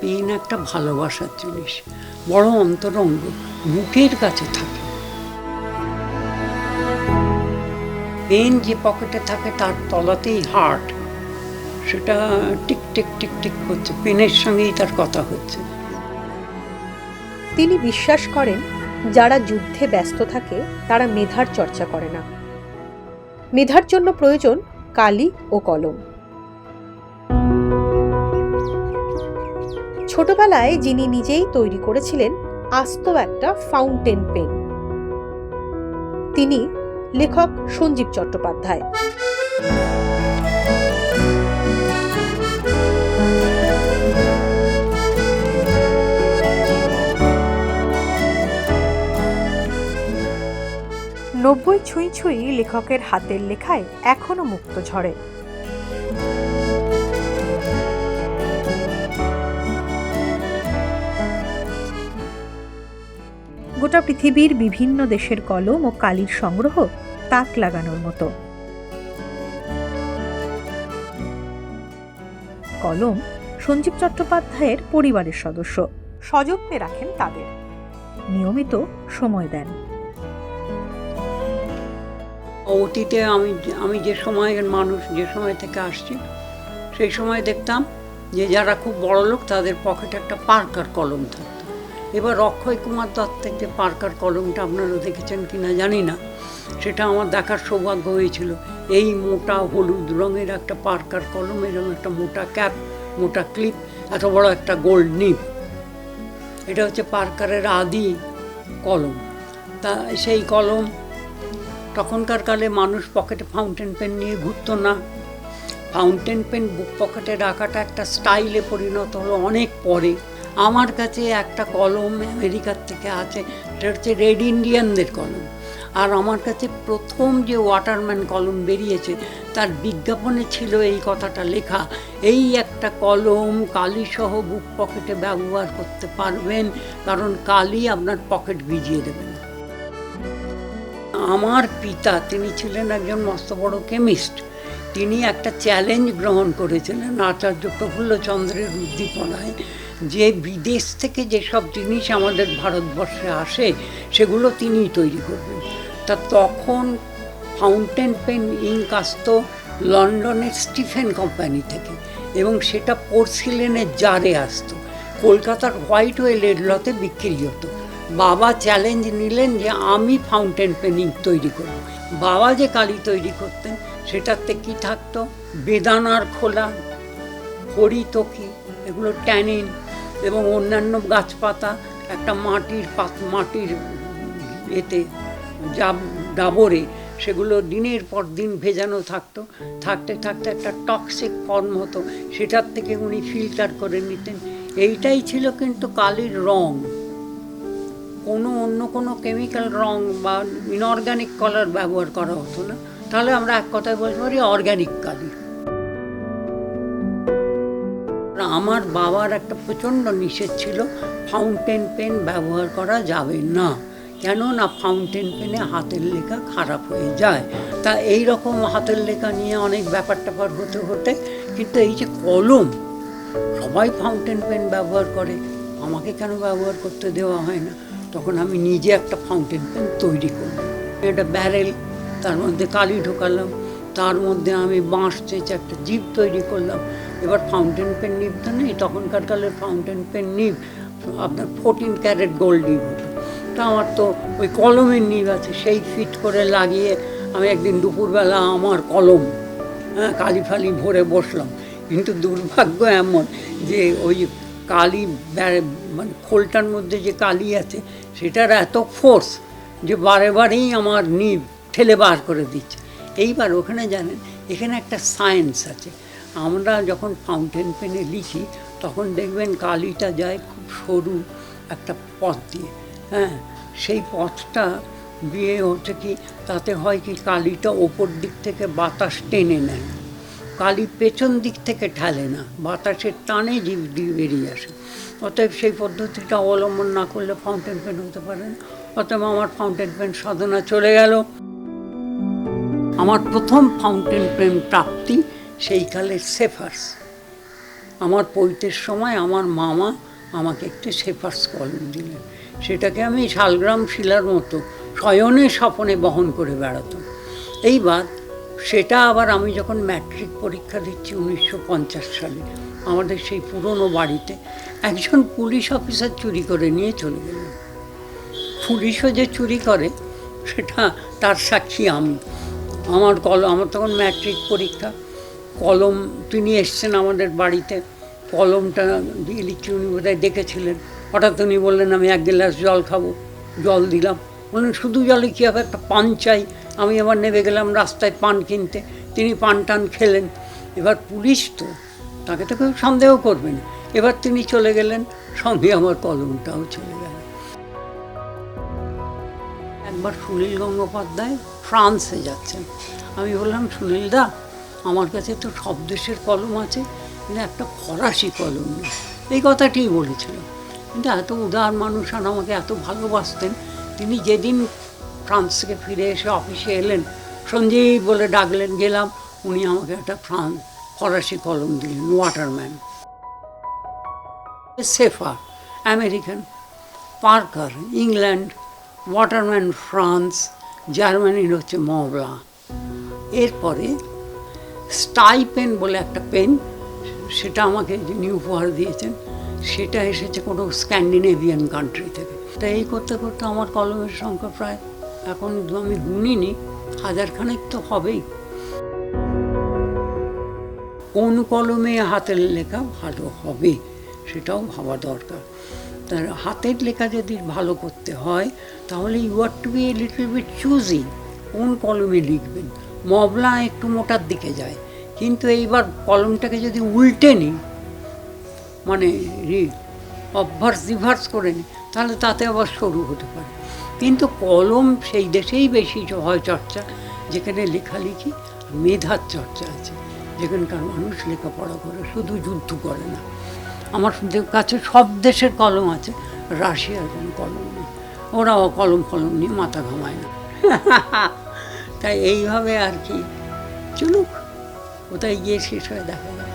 Pen একটা ভালোবাসার জিনিস, বড় অন্তরঙ্গ, বুকের কাছে থাকে। পেন যে পকেটে থাকে, তার তলাতেই হার্ট। সেটা টিক টিক টিক টিক করছে, পেনের সঙ্গেই তার কথা হচ্ছে। তিনি বিশ্বাস করেন, যারা যুদ্ধে ব্যস্ত থাকে, তারা মেধার চর্চা করে না। মেধার জন্য প্রয়োজন কালি ও কলম। ছোটবেলায় যিনি নিজেই তৈরি করেছিলেন আস্ত একটা ফাউন্টেন পেন। তিনি লেখক সঞ্জীব চট্টোপাধ্যায়। নব্বই ছুঁই ছুঁই লেখকের হাতের লেখায় এখনও মুক্ত ঝরে। গোটা পৃথিবীর বিভিন্ন দেশের কলম ও কালির সংগ্রহ তাক লাগানোর মতো? কলম সঞ্জীব চট্টোপাধ্যায়ের পরিবারের সদস্য। সযত্নে রাখেন তাদের। নিয়মিত সময় দেন। অতীতে আমি আমি যে সময়ের মানুষ, যে সময় থেকে আসছি, সেই সময় দেখতাম যে যারা খুব বড় লোক তাদের পকেটে একটা পার্কার কলম থাকতো। এবার অক্ষয় কুমার দত্তের যে পার্কার কলমটা আপনারা দেখেছেন কি না জানি না। সেটা আমার দেখার সৌভাগ্য হয়েছিল। এই মোটা হলুদ রঙের একটা পার্কার কলম, এরকম একটা মোটা ক্যাপ, মোটা ক্লিপ, এত বড় একটা গোল্ড নিপ। এটা হচ্ছে পার্কারের আদি কলম। তা সেই কলম তখনকার কালে মানুষ পকেটে ফাউন্টেন পেন নিয়ে ঘুরতো না। ফাউন্টেন পেন বুক পকেটে রাখাটা একটা স্টাইলে পরিণত হলো অনেক পরে। আমার কাছে একটা কলম আমেরিকার থেকে আছে সেটা হচ্ছে রেড ইন্ডিয়ানদের কলম। আর আমার কাছে প্রথম যে ওয়াটারম্যান কলম বেরিয়েছে, তার বিজ্ঞাপনে ছিল এই কথাটা লেখা, এই একটা কলম কালিসহ বুক পকেটে ব্যবহার করতে পারবেন, কারণ কালি আপনার পকেট ভিজিয়ে দেবে না। আমার পিতা, তিনি ছিলেন একজন মস্ত বড় কেমিস্ট, তিনি একটা চ্যালেঞ্জ গ্রহণ করেছিলেন আচার্য প্রফুল্লচন্দ্রের উদ্দীপনায় যে বিদেশ থেকে যেসব জিনিস আমাদের ভারতবর্ষে আসে, সেগুলো তিনিই তৈরি করবেন। তা তখন ফাউন্টেন পেন ইঙ্ক আসতো লন্ডনের স্টিফেন কোম্পানি থেকে এবং সেটা পোর্সিলেনের জারে আসতো। কলকাতার হোয়াইট ওয়েলের লতে বিক্রি হতো। বাবা চ্যালেঞ্জ নিলেন যে আমি ফাউন্টেন পেন তৈরি করব। বাবা যে কালি তৈরি করতেন, সেটাতে কি থাকতো? বেদানার খোলা, হরিতকি, এগুলো ট্যানিন এবং অন্যান্য গাছপাতা, একটা মাটির পাত, মাটির এতে জাব ডাবরে, সেগুলো দিনের পর দিন ভেজানো থাকতো। থাকতে থাকতে একটা টক্সিক ফর্ম হতো, সেটার থেকে উনি ফিল্টার করে নিতেন। এইটাই ছিল কিন্তু কালির রং। কোনো অন্য কোনো কেমিক্যাল রং বা ইনঅর্গ্যানিক কালার ব্যবহার করা হতো না। তাহলে আমরা এক কথায় বলতে পারি অর্গ্যানিক কালি। আমার বাবার একটা প্রচণ্ড নিষেধ ছিল ফাউন্টেন পেন ব্যবহার করা যাবে না। কেননা ফাউন্টেন পেনে হাতের লেখা খারাপ হয়ে যায়। তা এই রকম হাতের লেখা নিয়ে অনেক ব্যাপার ট্যাপার হতে হতে কিন্তু এই যে কলম, সবাই ফাউন্টেন পেন ব্যবহার করে, আমাকে কেন ব্যবহার করতে দেওয়া হয় না? তখন আমি নিজে একটা ফাউন্টেন পেন তৈরি করলাম। একটা ব্যারেল তার মধ্যে কালি ঢোকালাম, তার মধ্যে আমি বাঁশ চেঁচে একটা জিপ তৈরি করলাম এবার ফাউন্টেন পেন নিব তো নেই, তখনকার কালের ফাউন্টেন পেন নিব, আপনার ফোরটিন ক্যারেট গোল্ড নিব। তা আমার তো ওই কলমের নিব আছে, সেই ফিট করে লাগিয়ে আমি একদিন দুপুরবেলা আমার কলম হ্যাঁ কালি ফালি ভরে বসলাম। কিন্তু দুর্ভাগ্য এমন যে ওই কালি মানে খোলটার মধ্যে যে কালি আছে, সেটার এত ফোর্স যে বারে বারেই আমার নিব, ঠেলে বার করে দিচ্ছে। এইবার ওখানে জানেন, এখানে একটা সায়েন্স আছে। আমরা যখন ফাউন্টেন পেনে লিখি, তখন দেখবেন কালিটা যায় খুব সরু একটা পথ দিয়ে। হ্যাঁ সেই পথটা দিয়ে হচ্ছে কি, তাতে হয় কি কালিটা ওপর দিক থেকে বাতাস টেনে নেয়। কালি পেছন দিক থেকে ঠেলে না, বাতাসের টানে জীব দিয়ে বেরিয়ে আসে। অতএব সেই পদ্ধতিটা অবলম্বন না করলে ফাউন্টেন পেন হতে পারে না। অতএব আমার ফাউন্টেন পেন সাধনা চলে গেল। আমার প্রথম ফাউন্টেন পেন প্রাপ্তি সেই কালের সেফার্স। আমার পৈতের সময় আমার মামা আমাকে একটি সেফার্স কলম দিলেন। সেটাকে আমি শালগ্রাম শিলার মতো শয়নে স্বপনে বহন করে বেড়াতাম। এইবার সেটা আবার আমি যখন ম্যাট্রিক পরীক্ষা দিচ্ছি উনিশশো পঞ্চাশ সালে, আমাদের সেই পুরনো বাড়িতে একজন পুলিশ অফিসার চুরি করে নিয়ে চলে গেলেন। পুলিশও যে চুরি করে, সেটা তার সাক্ষী আমি। আমার কল আমার তখন ম্যাট্রিক পরীক্ষা কলম, তিনি এসছেন আমাদের বাড়িতে। কলমটা উনি বোধহয় দেখেছিলেন। হঠাৎ উনি বললেন, আমি এক গ্লাস জল খাব। জল দিলাম। বললেন, শুধু জলে কী হবে? একটা পান চাই। আমি আবার নেমে গেলাম রাস্তায় পান কিনতে। তিনি পান টান খেলেন। এবার পুলিশ তো, তাকে তো কেউ সন্দেহ করবেন এবার তিনি চলে গেলেন, সঙ্গে আমার কলমটাও চলে গেল। একবার সুনীল গঙ্গোপাধ্যায় ফ্রান্সে যাচ্ছেন। আমি বললাম, সুনীল দা আমার কাছে তো সব দেশের কলম আছে, কিন্তু একটা ফরাসি কলম এই কথাটিই বলেছিল। কিন্তু এত উদার মানুষ আর আমাকে এত ভালোবাসতেন, তিনি যেদিন ফ্রান্স থেকে ফিরে এসে অফিসে এলেন, সঞ্জীব বলে ডাকলেন, গেলাম। উনি আমাকে একটা ফ্রান্স ফরাসি কলম দিলেন, Waterman. Sheaffer American, Parker, England, Waterman France, জার্মানির হচ্ছে মবলা এরপরে স্টাই পেন বলে একটা পেন, সেটা আমাকে যিনি উপহার দিয়েছেন, সেটা এসেছে কোনো স্ক্যান্ডিনেভিয়ান কান্ট্রি থেকে। তা এই করতে করতে আমার কলমের সংখ্যা প্রায় এখন আমি গুনিনি, হাজারখানেক তো হবেই। কোন কলমে হাতের লেখা ভালো হবে সেটাও ভাবা দরকার। তার হাতের লেখা যদি ভালো করতে হয়, তাহলে you are to be little bit choosy কোন কলমে লিখবেন? মবলা একটু মোটার দিকে যায়। কিন্তু এইবার কলমটাকে যদি উল্টে নিই মানে অভ্যাস রিভার্স করে নিই, তাহলে তাতে আবার সরু হতে পারে। কিন্তু কলম সেই দেশেই বেশি হয় চর্চা, যেখানে লেখালেখি মেধার চর্চা আছে, যেখানকার মানুষ লেখাপড়া করে, শুধু যুদ্ধ করে না। আমার কাছে সব দেশের কলম আছে, রাশিয়ার কোনো কলম নেই। ওরাও কলম ফলম নিয়ে মাথা ঘামায় না। তাই এইভাবে আর কি চলুক কোথায় গিয়ে শেষ হয়ে দেখা যাবে